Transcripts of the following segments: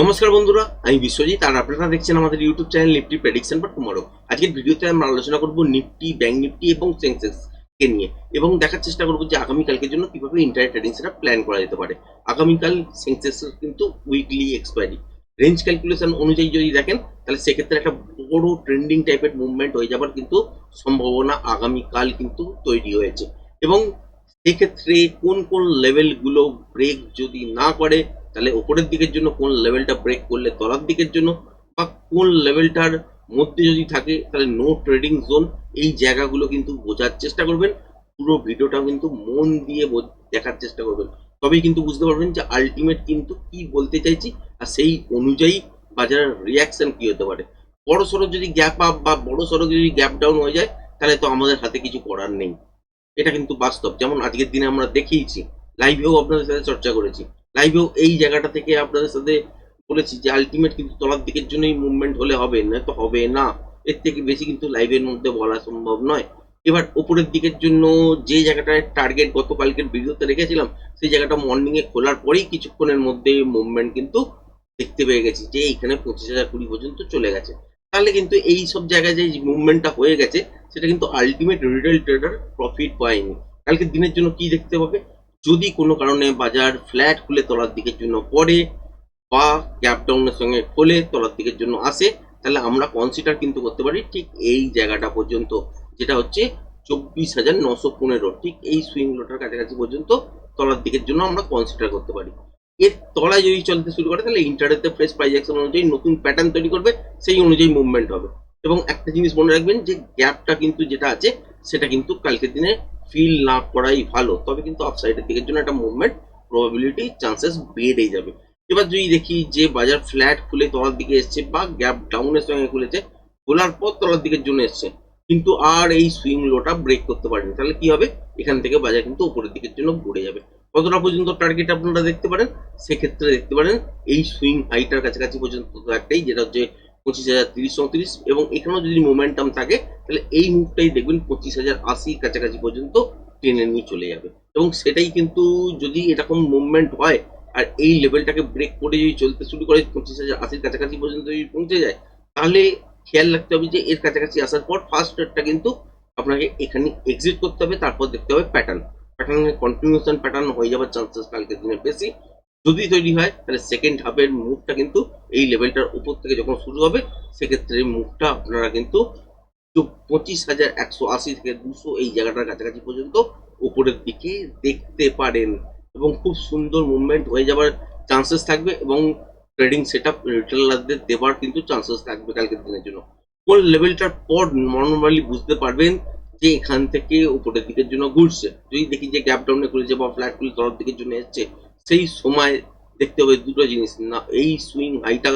নমস্কার বন্ধুরা, আমি বিশ্বজিৎ, আর আপনারা দেখছেন আমাদের ইউটিউব চ্যানেল নিফটি প্রেডিকশন বা টুমরো আজকের ভিডিওতে আমরা আলোচনা করব নিফটি ব্যাংক নিফটি এবং সেন্সেক্স কে নিয়ে, এবং দেখার চেষ্টা করব যে আগামীকালকের জন্য কীভাবে ইন্টারনেট ট্রেডিং সেটা প্ল্যান করা যেতে পারে। আগামীকাল সেন্সেক্স কিন্তু উইকলি এক্সপায়ারি রেঞ্জ ক্যালকুলেশন অনুযায়ী যদি দেখেন, তাহলে সেক্ষেত্রে একটা বড় ট্রেন্ডিং টাইপের মুভমেন্ট হয়ে যাবার কিন্তু সম্ভাবনা আগামীকাল কিন্তু তৈরি হয়েছে। এবং সেক্ষেত্রে কোন কোন লেভেলগুলো ব্রেক যদি না করে তাহলে ওপরের দিকের জন্য কোন লেভেলটা ব্রেক করলে তলার দিকের জন্য? বা কোন লেভেলটার মধ্যে যদি থাকে, তাহলে নো ট্রেডিং জোন এই জায়গাগুলো কিন্তু বোঝার চেষ্টা করবেন। পুরো ভিডিওটা কিন্তু মন দিয়ে দেখার চেষ্টা করবেন। তবেই কিন্তু বুঝতে পারবেন যে আলটিমেট কিন্তু কি বলতে চাইছি আর সেই অনুযায়ী বাজারের রিয়াকশন কি হতে পারে। বড় সড়ো যদি গ্যাপ আপ বা বড় সড়ো যদি গ্যাপ ডাউন হয়ে যায়, তাহলে তো আমাদের হাতে কিছু করার নেই। এটা কিন্তু বাস্তব। যেমন আজকের দিনে আমরা দেখিয়েছি লাইভেও আপনাদের সাথে চর্চা করেছি। লাইভেও এই জায়গাটা থেকে আপনাদের সাথে বলেছি যে আলটিমেট কিন্তু তলার দিকের জন্যই মুভমেন্ট হলে হবে না তো হবে না। এর থেকে বেশি কিন্তু লাইভের মধ্যে বলা সম্ভব নয়। এবার উপরের দিকের জন্য যে জায়গাটায় টার্গেট গতকালকের ভিডিওতে রেখেছিলাম, সেই জায়গাটা মর্নিং এ খোলার পরেই কিছুক্ষণের মধ্যে মুভমেন্ট কিন্তু দেখতে পেয়ে গেছি যে এইখানে পঁচিশ হাজার কুড়ি পর্যন্ত চলে গেছে। তাহলে কিন্তু এই সব জায়গায় যে মুভমেন্টটা হয়ে গেছে, সেটা কিন্তু আলটিমেট রিটেল ট্রেডার প্রফিট পায়নি। কালকে দিনের জন্য কি দেখতে হবে যদি কোনো কারণে বাজার ফ্ল্যাট খুলে তলার দিকের জন্য পড়ে বা গ্যাপ ডাউনের সঙ্গে খোলে তলার দিকের জন্য আসে, তাহলে আমরা কনসিডার কিন্তু করতে পারি ঠিক এই জায়গাটা পর্যন্ত, যেটা হচ্ছে চব্বিশ হাজার নশো পনেরো। ঠিক এই সুইং লোটার কাছাকাছি পর্যন্ত তলার দিকের জন্য আমরা কনসিডার করতে পারি। এর তলায় যদি চলতে শুরু করে, তাহলে ইন্টারনেটে ফ্রেশ প্রাইস অ্যাকশন অনুযায়ী নতুন প্যাটার্ন তৈরি করবে, সেই অনুযায়ী মুভমেন্ট হবে। এবং একটা জিনিস মনে রাখবেন যে গ্যাপটা কিন্তু যেটা আছে, সেটা কিন্তু কালকের দিনে ফিল না করাই ভালো। তবে কিন্তু আপসাইডের দিকের জন্য একটা মুভমেন্ট প্রবাবিলিটি চান্সেস বেড়ে যাবে। এবার যদি দেখি যে বাজার ফ্ল্যাট খুলে তলার দিকে এসছে বা গ্যাপ ডাউনের সঙ্গে খুলেছে, খোলার পর তলার দিকের জন্য এসছে। কিন্তু আর এই সুইং লোটা ব্রেক করতে পারেনি। তাহলে কি হবে? এখান থেকে বাজার কিন্তু উপরের দিকের জন্য ঘুরে যাবে। কতটা পর্যন্ত টার্গেট আপনারা দেখতে পারেন? সেক্ষেত্রে দেখতে পারেন এই সুইং হাইটার কাছাকাছি পর্যন্ত একটাই, যেটা হচ্ছে পঁচিশ হাজার তিরিশ চৌত্রিশ এবং এখানেও যদি মোমেন্টাম থাকে, তাহলে এই মুভটাই দেখবেন পঁচিশ হাজার আশির কাছাকাছি পর্যন্ত টেনে নিয়ে চলে যাবে। এবং সেটাই কিন্তু যদি এরকম মুভমেন্ট হয়, আর এই লেভেলটাকে ব্রেক করে যদি চলতে শুরু করে, পঁচিশ হাজার আশির কাছাকাছি পর্যন্ত যদি পৌঁছে যায়, তাহলে খেয়াল রাখতে হবে যে এর কাছাকাছি আসার পর ফার্স্ট রেটটা কিন্তু আপনাকে এখানে এক্সিট করতে হবে, তারপর দেখতে হবে প্যাটার্ন প্যাটার্নের কন্টিনিউশন প্যাটার্ন হয়ে যাওয়ার চান্সেস কালকের দিনে বেশি। যদি তৈরি হয়, তাহলে সেকেন্ড হাফের মুভটা কিন্তু এই লেভেলটার উপর থেকে যখন শুরু হবে, সেক্ষেত্রে মুভটা আপনারা কিন্তু পঁচিশ হাজার একশো আশি থেকে দুশো এই জায়গাটার কাছাকাছি পর্যন্ত উপরের দিকে দেখতে পারেন। এবং খুব সুন্দর মুভমেন্ট হয়ে যাওয়ার চান্সেস থাকবে এবং ট্রেডিং সেট আপ রিটেলারদের দেওয়ার কিন্তু চান্সেস থাকবে কালকের দিনের জন্য। কোন লেভেলটার পর নর্মালি বুঝতে পারবেন যে এখান থেকে উপরের দিকের জন্য ঘুরছে। যদি দেখি যে গ্যাপ ডাউনে খুলেছে বা ফ্ল্যাট খুলে তলার দিকের জন্য এসছে সেই সময় দেখতে হবে দুটো জিনিস। না, এই সুইং হাইটা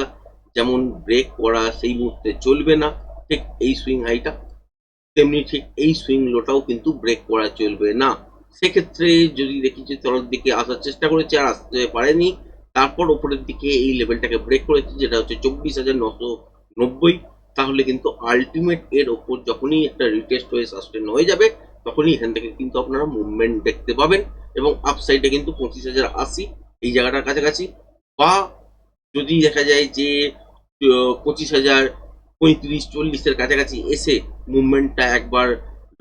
যেমন ব্রেক করা সেই মুহূর্তে চলবে না, ঠিক এই সুইং হাইটা। তেমনি ঠিক এই সুইং লোটাও কিন্তু ব্রেক করা চলবে না। সেক্ষেত্রে যদি দেখি যে তলার দিকে আসার চেষ্টা করেছে আর আসতে পারেনি, তারপর ওপরের দিকে এই লেভেলটাকে ব্রেক করেছে, যেটা হচ্ছে চব্বিশ হাজার নশো নব্বই। তাহলে কিন্তু আলটিমেট এর ওপর যখনই একটা রিটেস্ট হয়ে সাস্টেন হয়ে যাবে, তখনই এখান থেকে কিন্তু আপনারা মুভমেন্ট দেখতে পাবেন। এবং আপসাইডে কিন্তু পঁচিশ হাজার আশি এই জায়গাটার কাছাকাছি। বা যদি দেখা যায় যে পঁচিশ হাজার পঁয়ত্রিশ, চল্লিশের কাছাকাছি এসে মুভমেন্টটা একবার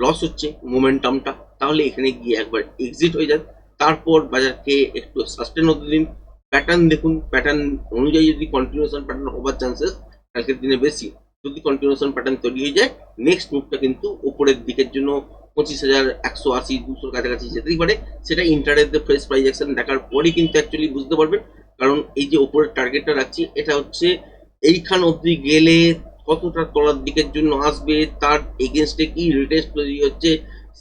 লস হচ্ছে মোমেন্টামটা তাহলে এখানে গিয়ে একবার এক্সিট হয়ে যান তারপর বাজারকে একটু সাস্টেন হতে দিন। প্যাটার্ন দেখুন প্যাটার্ন অনুযায়ী যদি কন্টিনিউশন প্যাটার্ন হবার চান্সেস কালকের দিনে বেশি, যদি কন্টিনিউশন প্যাটার্ন তৈরি হয়ে যায় নেক্সট মুভটা কিন্তু উপরের দিকের জন্য পঁচিশ হাজার, একশো আশি, দুশোর কাছাকাছি যেতেই পারে। সেটা ইন্টারনেটে ফ্রেশ প্রাইস দেখার পরই কিন্তু অ্যাকচুয়ালি বুঝতে পারবেন। কারণ এই যে ওপরের টার্গেটটা রাখছি, এটা হচ্ছে এইখান অবধি গেলে কতটা তলার দিকের জন্য আসবে, তার এগেনস্টে কি রিটেস্ট তৈরি হচ্ছে,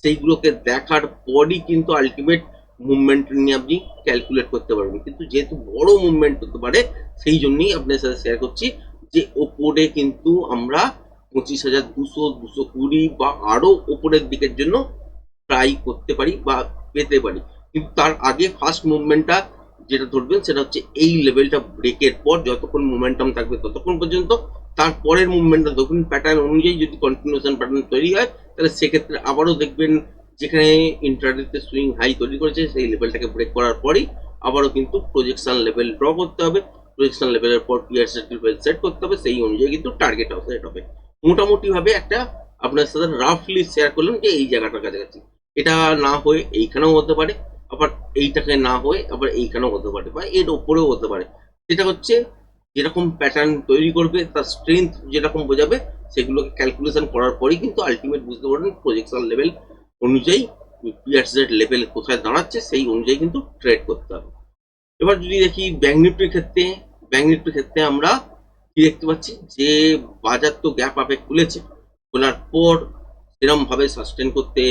সেইগুলোকে দেখার পরই কিন্তু আলটিমেট মুভমেন্ট নিয়ে আপনি ক্যালকুলেট করতে পারবেন। কিন্তু যেহেতু বড় মুভমেন্ট হতে পারে, সেই জন্যই আপনার সাথে শেয়ার করছি যে ওপরে কিন্তু আমরা পঁচিশ হাজার দুশো দুশো কুড়ি বা আরও ওপরের দিকের জন্য ট্রাই করতে পারি বা পেতে পারি। কিন্তু তার আগে ফার্স্ট মুভমেন্টটা যেটা ধরবেন সেটা হচ্ছে এই লেভেলটা ব্রেকের পর যতক্ষণ মোমেন্টাম থাকবে ততক্ষণ পর্যন্ত। তারপরের মুভমেন্টটা দেখুন প্যাটার্ন অনুযায়ী যদি কন্টিনিউশন প্যাটার্ন তৈরি হয়, তাহলে সেক্ষেত্রে আবারও দেখবেন যেখানে ইন্টারনেটে সুইং হাই তৈরি করেছে, সেই লেভেলটাকে ব্রেক করার পরেই আবারও কিন্তু প্রজেকশন লেভেল ড্র করতে হবে। প্রজেকশন লেভেলের পর পিয়ার সেট সেট করতে হবে, সেই অনুযায়ী কিন্তু টার্গেট সেট হবে। মোটামুটি ভাবে একটা আপনার সাথে রাফলি শেয়ার করলাম যে এই জায়গাটার কাছাকাছি। এটা না হয়ে এইখানেও হতে পারে, আবার এইটাকে না হয়ে আবার এইখানেও হতে পারে বা এর ওপরেও হতে পারে। সেটা হচ্ছে যেরকম প্যাটার্ন তৈরি করবে, তার স্ট্রেংথ যেরকম বোঝাবে, সেগুলোকে ক্যালকুলেশন করার পরেই কিন্তু আলটিমেট বুঝতে পারবেন প্রজেকশন লেভেল অনুযায়ী পিয়ারসের লেভেল কোথায় দাঁড়াচ্ছে, সেই অনুযায়ী কিন্তু ট্রেড করতে হবে। এবার যদি দেখি ব্যাঙ্ক নিফটির ক্ষেত্রে ব্যাঙ্ক নিফটির ক্ষেত্রে আমরা কি দেখতে পাচ্ছি যে বাজার তো গ্যাপ আপে খুলেছে। খোলার পর সেরকম ভাবে সাস্টেন করতে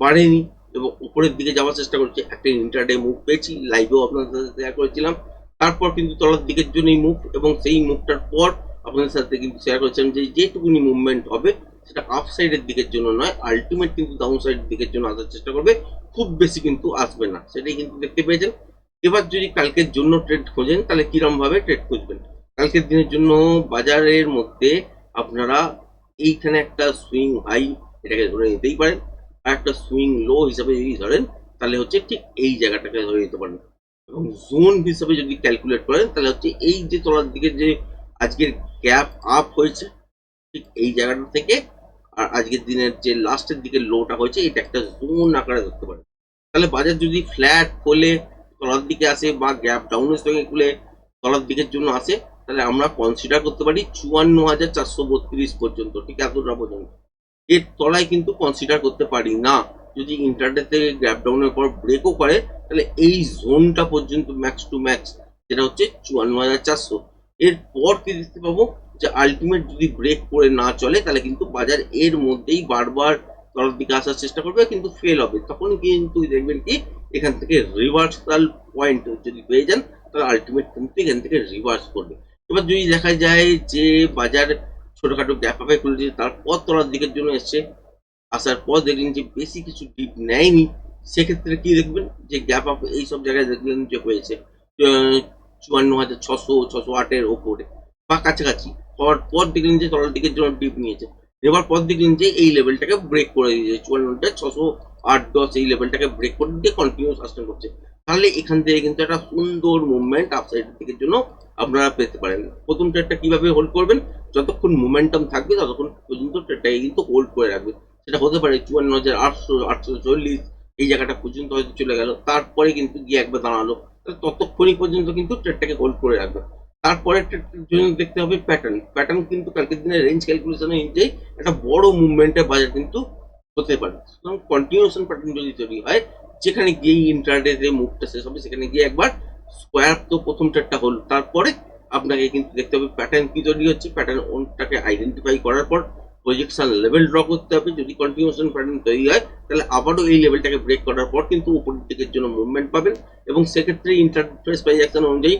পারেনি এবং উপরের দিকে যাওয়ার চেষ্টা করছে। একটা ইন্টারডে মুভ পেয়েছি লাইভেও আপনাদের সাথে শেয়ার করেছিলাম। তারপর কিন্তু তলার দিকের জন্যই মুভ এবং সেই মুভটার পর আপনাদের সাথে কিন্তু শেয়ার করেছিলাম যে যেটুকুনি মুভমেন্ট হবে সেটা আপ সাইডের দিকের জন্য নয় আলটিমেট কিন্তু ডাউন সাইডের দিকের জন্য আসার চেষ্টা করবে। খুব বেশি কিন্তু আসবে না, সেটাই কিন্তু দেখতে পেয়েছেন। এবার যদি কালকের জন্য ট্রেড খোঁজেন, তাহলে কিরম ভাবে ট্রেড খুঁজবেন? কালকের দিনের জন্য বাজারের মধ্যে আপনারা এইখানে একটা সুইং হাই এটাকে ধরে নিতেই পারেন, আর একটা সুইং লো হিসাবে যদি ধরেন, তাহলে হচ্ছে ঠিক এই জায়গাটাকে ধরে নিতে পারেন। এবং জোন হিসাবে যদি ক্যালকুলেট করেন, তাহলে হচ্ছে এই যে তলার দিকে যে আজকের গ্যাপ আপ হয়েছে, ঠিক এই জায়গাটা থেকে, আর আজকের দিনের যে লাস্টের দিকে লোটা হয়েছে, এটা একটা জোন আকারে ধরতে পারে তাহলে বাজার যদি ফ্ল্যাট খোলে, তলার দিকে আসে বা গ্যাপ ডাউনের সঙ্গে খুলে তলার দিকের জন্য আসে তাহলে আমরা কনসিডার করতে পারি চুয়ান্ন হাজার চারশো বত্রিশ পর্যন্ত, ঠিক এতটা পর্যন্ত। এর তলায় কিন্তু কনসিডার করতে পারি না। যদি ইন্টারনেট থেকে গ্যাপ ডাউনের পর ব্রেকও করে, তাহলে এই জোনটা পর্যন্ত ম্যাক্স টু ম্যাক্স যেটা হচ্ছে চুয়ান্ন হাজার চারশো। এরপর কি দেখতে পাবো? যে আলটিমেট যদি ব্রেক করে না চলে, তাহলে কিন্তু বাজার এর মধ্যেই বারবার তলার দিকে আসার চেষ্টা করবে, কিন্তু ফেল হবে। তখন কিন্তু দেখবেন কি, এখান থেকে রিভার্সাল পয়েন্ট যদি পেয়ে যান, তাহলে আলটিমেট কিন্তু এখান থেকে রিভার্স করবে। এবার যদি দেখা যায় যে বাজার ছোটখাটো গ্যাপ আপে খুলেছে তারপর তলার দিকের জন্য এসছে, আসার পর দেখলেন যে বেশি কিছু ডিপ নেয়নি, সেক্ষেত্রে কি দেখবেন? যে গ্যাপ আপ এইসব জায়গায় দেখলেন যে হয়েছে চুয়ান্ন হাজার ছশো ছশো আটের ওপরে, বা কাছাকাছি। হওয়ার পর দেখলেন যে তলার দিকের জন্য ডিপ নিয়েছে। এবার পর দেখলেন যে এই লেভেলটাকে ব্রেক করে দিয়েছে চুয়ান্নটা ছশো আট দশ এই লেভেলটাকে ব্রেক করে দিয়ে কন্টিনিউ সাস্টেন করছে তাহলে এখান থেকে কিন্তু একটা সুন্দর মুভমেন্ট আপসাইড দিকের জন্য আপনারা পেতে পারেন। প্রথম ট্রেডটা কীভাবে হোল্ড করবেন? যতক্ষণ মোমেন্টাম থাকবে, ততক্ষণ পর্যন্ত ট্রেডটাকে কিন্তু হোল্ড করে রাখবে সেটা হতে পারে চুয়ান্ন হাজার আটশো আটশো চল্লিশ, এই জায়গাটা পর্যন্ত হয়তো চলে গেল। তারপরে কিন্তু গিয়ে একবার দাঁড়াল। ততক্ষণই পর্যন্ত কিন্তু ট্রেডটাকে হোল্ড করে রাখবে তারপরে জন্য দেখতে হবে প্যাটার্ন প্যাটার্ন কিন্তু কালকের দিনে রেঞ্জ ক্যালকুলেশন অনুযায়ী একটা বড় মুভমেন্টের বাজার কিন্তু হতে পারে। সুতরাং কন্টিনিউশন প্যাটার্ন যদি তৈরি হয়, যেখানে গিয়ে ইন্টারডে যে মুভটা শেষ হবে, সেখানে গিয়ে একবার স্কোয়ার তো প্রথম ট্রেডটা হল, তারপরে আপনাকে কিন্তু দেখতে হবে প্যাটার্ন কি তৈরি হচ্ছে প্যাটার্ন ওনটাকে আইডেন্টিফাই করার পর প্রজেকশন লেভেল ড্র করতে হবে, যদি কন্টিনিউশন প্যাটার্ন তৈরি হয়, তাহলে আবারও এই লেভেলটাকে ব্রেক করার পর কিন্তু উপরের দিকের জন্য মুভমেন্ট পাবেন এবং সেক্ষেত্রে ইন্টারফেস প্রাইজেকশন অনুযায়ী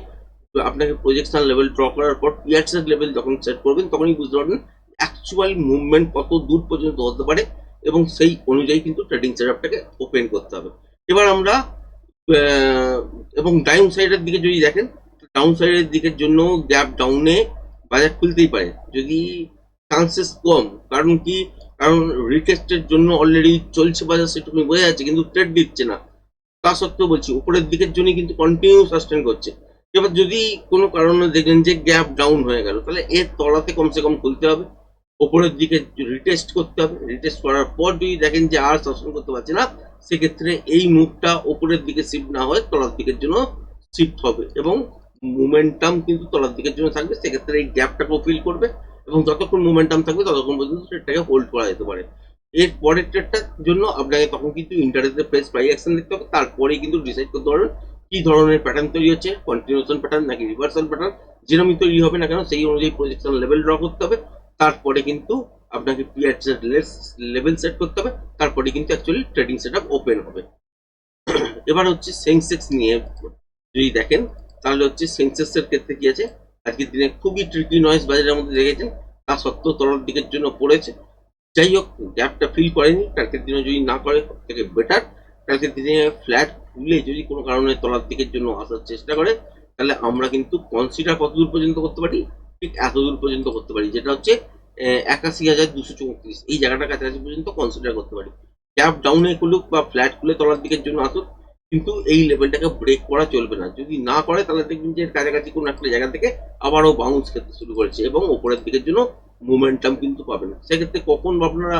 আপনাকে প্রজেকশন লেভেল ড্র করার পর পিয়ারসের লেভেল যখন সেট করবেন, তখনই বুঝতে পারবেন অ্যাকচুয়াল মুভমেন্ট কত দূর পর্যন্ত হতে পারে এবং সেই অনুযায়ী কিন্তু ট্রেডিং সেটআপটাকে ওপেন করতে হবে। এবার আমরা এবং ডাউন সাইডের দিকে যদি দেখেন ডাউন সাইডের দিকের জন্য গ্যাপ ডাউনে বাজার খুলতেই পারে। যদি চান্সেস কম, কারণ কি? কারণ রিটেস্টের জন্য অলরেডি চলছে বাজার, সেটুকুনি বোঝা যাচ্ছে, কিন্তু ট্রেড দিচ্ছে না। তা সত্ত্বেও বলছি, উপরের দিকের জন্য কিন্তু কন্টিনিউ সাস্টেন করছে। এবার যদি কোনো কারণে দেখেন যে গ্যাপ ডাউন হয়ে গেল, তাহলে এর তলাতে কমসে কম খুলতে হবে। ওপরের দিকে রিটেস্ট করতে হবে। রিটেস্ট করার পর যদি দেখেন যে আর শাসন করতে পারছে না, সেক্ষেত্রে এই মুভটা ওপরের দিকে শিফট না হয় তলার দিকের জন্য শিফট হবে এবং মোমেন্টাম কিন্তু তলার দিকের জন্য থাকবে। সেক্ষেত্রে এই গ্যাপটাকেও ফিল করবে এবং যতক্ষণ মোমেন্টাম থাকবে ততক্ষণ পর্যন্ত ট্রেডটাকে হোল্ড করা যেতে পারে। এর পরের ট্রেডটার জন্য আপনাকে তখন কিন্তু ইন্টারেস্টের প্রেস প্রাইস অ্যাকশন দেখতে হবে। তারপরেই কিন্তু ডিসাইড করতে পারবেন কি ধরনের প্যাটার্ন তৈরি হচ্ছে কন্টিনিউশন প্যাটার্ন নাকি রিভার্সাল প্যাটার্ন যেরকমই তৈরি হবে না কেন, সেই অনুযায়ী প্রজেকশন লেভেল ড্র করতে হবে। তারপরে কিন্তু আপনাকে পিয়ার লেভেল সেট করতে হবে, তারপরে কিন্তু অ্যাকচুয়ালি ট্রেডিং সেট ওপেন হবে। এবার হচ্ছে সেন্সেক্স নিয়ে যদি দেখেন, তাহলে হচ্ছে সেন্সেক্স এর ক্ষেত্রে কি আছে? আজকের দিনে খুবই ট্রিকি নয়েজ বাজারের মধ্যে দেখেছেন, তা সত্ত্বেও তলার দিকের জন্য পড়েছে। যাই হোক গ্যাপটা ফিল করেনি, কালকের দিনে যদি না করে থেকে বেটার কালকের দিনে ফ্ল্যাট খুলে যদি কোনো কারণে তলার দিকের জন্য আসার চেষ্টা করে, তাহলে আমরা কিন্তু কনসিডার কত দূর পর্যন্ত করতে পারি? ঠিক এত দূর পর্যন্ত করতে পারি, যেটা হচ্ছে একাশি হাজার দুশো চৌত্রিশ। এই জায়গাটার কাছাকাছি পর্যন্ত কনসিডার করতে পারি। গ্যাপ ডাউনে খুলুক বা ফ্ল্যাট খুলে তলার দিকের জন্য আসুক, কিন্তু এই লেভেলটাকে ব্রেক করা চলবে না। যদি না করে, তাহলে দেখবেন যে কাছাকাছি কোনো একটা জায়গা থেকে আবারও বাউন্স খেতে শুরু করেছে এবং ওপরের দিকের জন্য মোমেন্টাম কিন্তু পাবেন সেক্ষেত্রে কখন আপনারা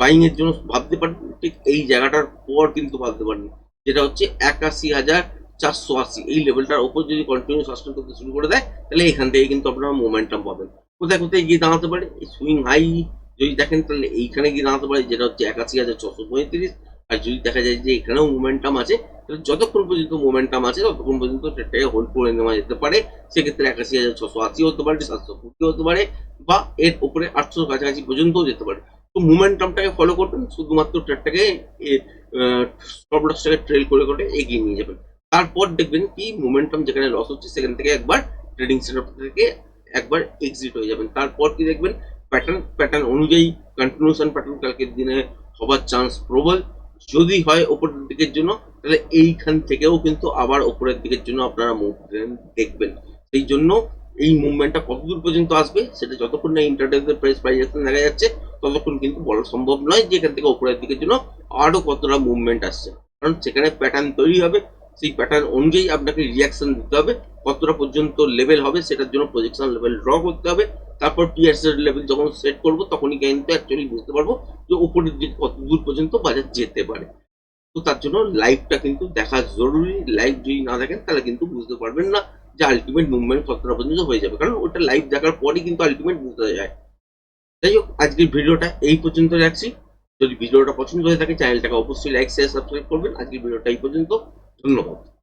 বাইং এর জন্য ভাবতে পারেন, ঠিক এই জায়গাটার পর কিন্তু ভাবতে পারেন। যেটা হচ্ছে একাশি হাজার চারশো আশি এই লেভেলটার ওপর যদি কন্টিনিউ সাস্টেন করতে শুরু করে দেয়, তাহলে এখান থেকে কিন্তু আপনারা মোমেন্টাম পাবেন। কোথায় কোথায় গিয়ে দাঁড়াতে পারে? সুইং হাই যদি দেখেন তাহলে এইখানে গিয়ে দাঁড়াতে পারে, যেটা হচ্ছে একাশি হাজার ছশো পঁয়ত্রিশ। আর যদি দেখা যায় যে এখানেও মোমেন্টাম আছে, তাহলে যতক্ষণ পর্যন্ত মোমেন্টাম আছে, ততক্ষণ পর্যন্ত ট্রেডটাকে হোল্ড করে নেওয়া যেতে পারে। সেক্ষেত্রে একাশি হাজার ছশো আশি হতে পারে, সাতশো কুড়ি হতে পারে, বা এর উপরে আটশো কাছাকাছি পর্যন্তও যেতে পারে। তো মোমেন্টামটাকে ফলো করবেন, শুধুমাত্র ট্রেডটাকে স্টপ লসটাকে ট্রেল করে করে এগিয়ে নিয়ে যাবেন। তারপর দেখবেন কি মোমেন্টাম যেখানে লস হচ্ছে, সেখান থেকে একবার ট্রেডিং সেটআপ থেকে একবার এক্সিট হয়ে যাবেন। তারপর কি দেখবেন? প্যাটার্ন প্যাটার্ন অনুযায়ী কন্টিনিউশন প্যাটার্ন কালকের দিনে হবার চান্স প্রবল যদি হয় ওপরের দিকের জন্য, তাহলে এইখান থেকেও কিন্তু আবার ওপরের দিকের জন্য আপনারা মুভ দেখবেন। সেই জন্য এই মুভমেন্টটা কতদূর পর্যন্ত আসবে, সেটা যতক্ষণ না ইন্টারনেটের প্রাইস প্রাইজেশন দেখা যাচ্ছে, ততক্ষণ কিন্তু বলা সম্ভব নয় যে এখান থেকে ওপরের দিকের জন্য আরও কতটা মুভমেন্ট আসছে। কারণ সেখানে প্যাটার্ন তৈরি হবে সেই প্যাটার্ন অনুযায়ী আপনাকে রিয়াকশন দিতে হবে, কতটা পর্যন্ত লেভেল হবে সেটার জন্য প্রজেকশন লেভেল ড্র করতে হবে, তারপর পিয়ার্স লেভেল যখন সেট করব তখনই কিন্তু অ্যাকচুয়ালি বুঝতে পারব যে উপরের দিকে কত দূর পর্যন্ত বাজার যেতে পারে। তো তার জন্য লাইভটা কিন্তু দেখা জরুরি লাইভ যদি না দেখেন তাহলে কিন্তু বুঝতে পারবেন না যে আলটিমেট মুভমেন্ট কতটা পর্যন্ত হয়ে যাবে, কারণ ওটা লাইভ দেখার পরই কিন্তু আলটিমেট বুঝতে যায় যাই হোক, আজকের ভিডিওটা এই পর্যন্ত রাখছি। যদি ভিডিওটা পছন্দ হয়ে থাকে চ্যানেলটাকে অবশ্যই লাইক শেয়ার সাবস্ক্রাইব করবেন। আজকের ভিডিওটা এই পর্যন্ত। النقط.